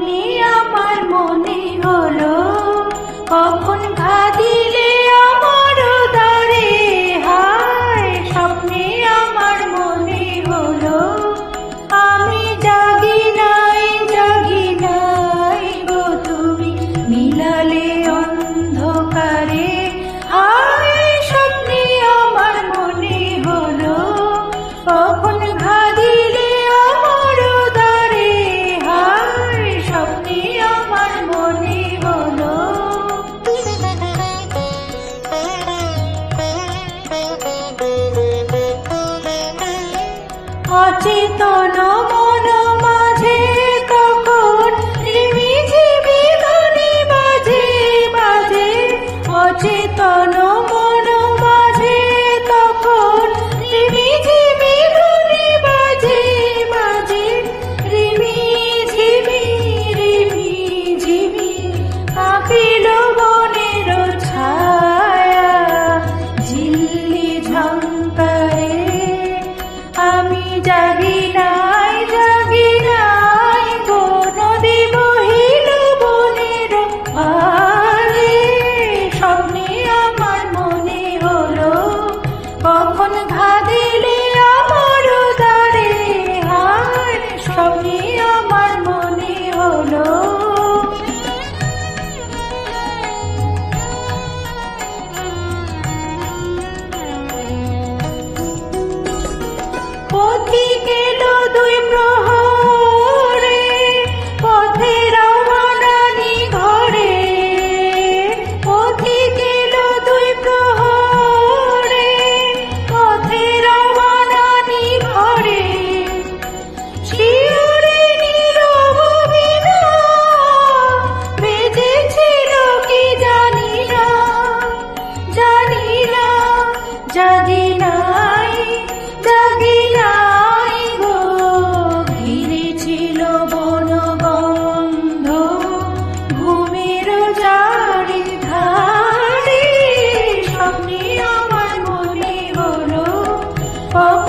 আমার মনে হলো, কখন কাঁদিলে আমার হায়, স্বপ্নে আমার মনে হলো, আমি জাগি জাগি নাই তুমি, মিলালে অন্ধকারে, হায়, স্বপ্নে আমার মনে হলো, কখন ঘা চেতনা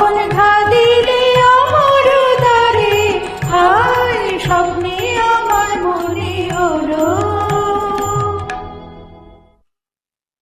মন ঘাদে